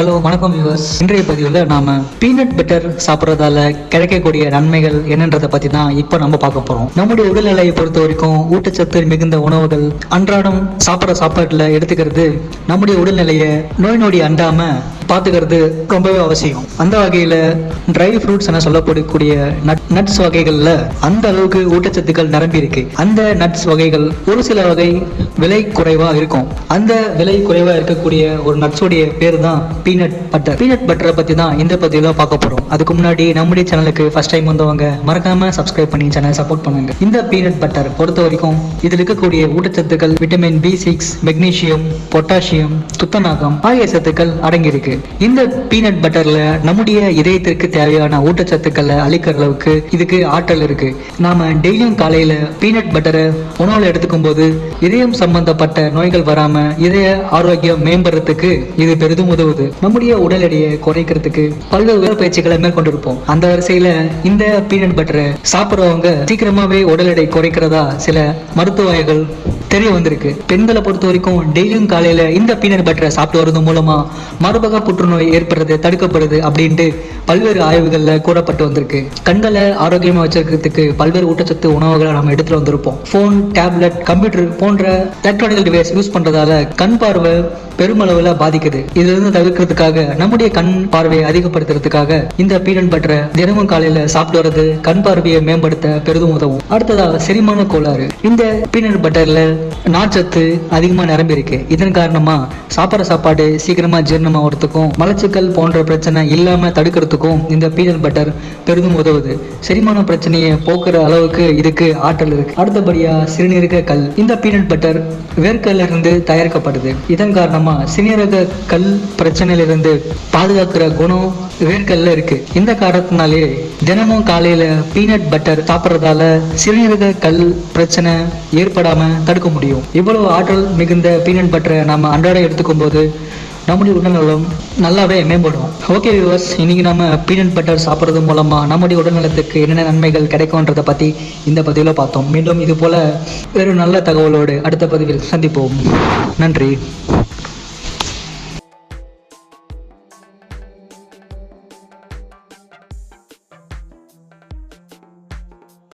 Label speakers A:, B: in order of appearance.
A: Hello வணக்கம் viewers இன்றைய பதிவில் நாம பீனட் பட்டர் சாப்பிட்றதால கிடைக்கக்கூடிய நன்மைகள் என்னன்றதை பத்தி தான் இப்போ நம்ம பார்க்க போறோம். நம்முடைய உடல்நிலையை பொறுத்த வரைக்கும் ஊட்டச்சத்து மிகுந்த உணவுகள் அன்றாடம் சாப்பிட்ற சாப்பாட்டில் எடுத்துக்கிறது நம்முடைய உடல்நிலையை நோய் நொடி அண்டாம பார்த்துக்கிறது ரொம்பவே அவசியம். அந்த வகையில் ட்ரை ஃப்ரூட்ஸ் என சொல்லப்படக்கூடிய நட் நட்ஸ் வகைகளில் அந்த அளவுக்கு ஊட்டச்சத்துக்கள் நிரம்பி இருக்கு. அந்த நட்ஸ் வகைகள் ஒரு சில வகை விலை குறைவாக இருக்கும். அந்த விலை குறைவாக இருக்கக்கூடிய ஒரு நட்ஸோடைய பேர் தான் பீனட் பட்டர் பீனட் பட்டரை பற்றி தான் இந்த பதிவில் பார்க்க போகிறோம் அதுக்கு முன்னாடி நம்முடைய சேனலுக்கு ஃபர்ஸ்ட் டைம் வந்தவங்க மறக்காம சப்ஸ்கிரைப் பண்ணி சேனலை சப்போர்ட் பண்ணுங்க. இந்த பீனட் பட்டர் பொறுத்த வரைக்கும் இதில் இருக்கக்கூடிய ஊட்டச்சத்துக்கள் vitamin B six magnesium potassium துத்தநாகம் ஆகிய சத்துக்கள் அடங்கியிருக்கு. இந்த பீனட் பட்டர்ல நம்முடைய இதயத்திற்கு தேவையான ஊட்டச்சத்துக்களை அளிக்கிற அளவுக்கு இதுக்கு ஆற்றல் இருக்கு. நாம டெய்லியும் காலையில பீனட் பட்டரை உணவுல எடுத்துக்கும் போது இதயம் சம்பந்தப்பட்ட நோய்கள் வராம இதய ஆரோக்கியம் மேம்படுறதுக்கு இது பெரிதும் உதவுது. நம்முடைய உடல் எடையை குறைக்கிறதுக்கு பல்வேறு உடற்பயிற்சிகளை மேற்கொண்டிருப்போம். அந்த வரிசையில இந்த பீனட் பட்டரை சாப்பிடுறவங்க சீக்கிரமாவே உடல் எடை குறைக்கிறதா சில மருத்துவ வகைகள் தெரிய வந்திருக்கு. பெண்களை பொறுத்த வரைக்கும் டெய்லியும் காலையில இந்த பீனட் பட்டரை சாப்பிட்டு வரது மூலமா மறுபக புற்றுநோய் ஏற்படுறது தடுக்கப்படுது அப்படின்ட்டு பல்வேறு ஆய்வுகள்ல கூறப்பட்டு வந்திருக்கு. கண்களை ஆரோக்கியமா வச்சிருக்கிறதுக்கு பல்வேறு ஊட்டச்சத்து உணவுகளை நம்ம எடுத்துட்டு வந்திருப்போம். ஃபோன் டேப்லெட் கம்ப்யூட்டர் போன்ற எலக்ட்ரானிக்கல் டிவைஸ் யூஸ் பண்றதால கண் பார்வை பெருமளவுல பாதிக்குது. இதுல இருந்து தவிர்க்கிறதுக்காக நம்முடைய கண் பார்வையை அதிகப்படுத்துறதுக்காக இந்த பீனட் பட்டரை தினமும் காலையில சாப்பிட்டு வர்றது கண் பார்வையை மேம்படுத்த பெரிதும் உதவும். அடுத்ததாக செரிமான கோளாறு. இந்த பீனட் பட்டர்ல நார்ச்சத்து அதிகமா நிரம்பி இருக்கு. இதன் காரணமா சாப்பிட்ற சாப்பாடு சீக்கிரமா ஜீரணமாகறதுக்கும் மலச்சிக்கல் போன்ற பிரச்சனை இல்லாம தடுக்கிறதுக்கும் இந்த பீனட் பட்டர் பெரிதும் உதவுது. செரிமான பிரச்சனையை போக்குற அளவுக்கு இதுக்கு ஆற்றல் இருக்கு. அடுத்தபடியா சிறுநீரக கல். இந்த பீனட் பட்டர் வேர்க்கல்ல இருந்து தயாரிக்கப்படுது. இதன் காரணமா சிறுநீரக கல் பிரச்சனையிலிருந்து பாதுகாக்கிற குணம் வேர்க்கல்ல இருக்கு. இந்த காரணத்தினாலே தினமும் காலையில பீனட் பட்டர் சாப்பிட்றதால சிறுநீரக கல் பிரச்சனை ஏற்படாம தடுக்க முடியும். இவ்வளவு ஆற்றல் மிகுந்த பீனட் பட்டரை நாம அன்றாடம் எடுத்துக்கும் போது நம்முடைய உடல்நலம் நல்லாவே மேம்படும். ஓகே வியூவர்ஸ் இன்னைக்கு நம்ம பீனட் பட்டர் சாப்பிட்றது மூலமா நம்முடைய உடல்நலத்துக்கு என்னென்ன நன்மைகள் கிடைக்கும்ன்றதை பத்தி இந்த பதிவில் பார்த்தோம். மீண்டும் இது போல வேறு நல்ல தகவலோடு அடுத்த பதிவில் சந்திப்போம். நன்றி.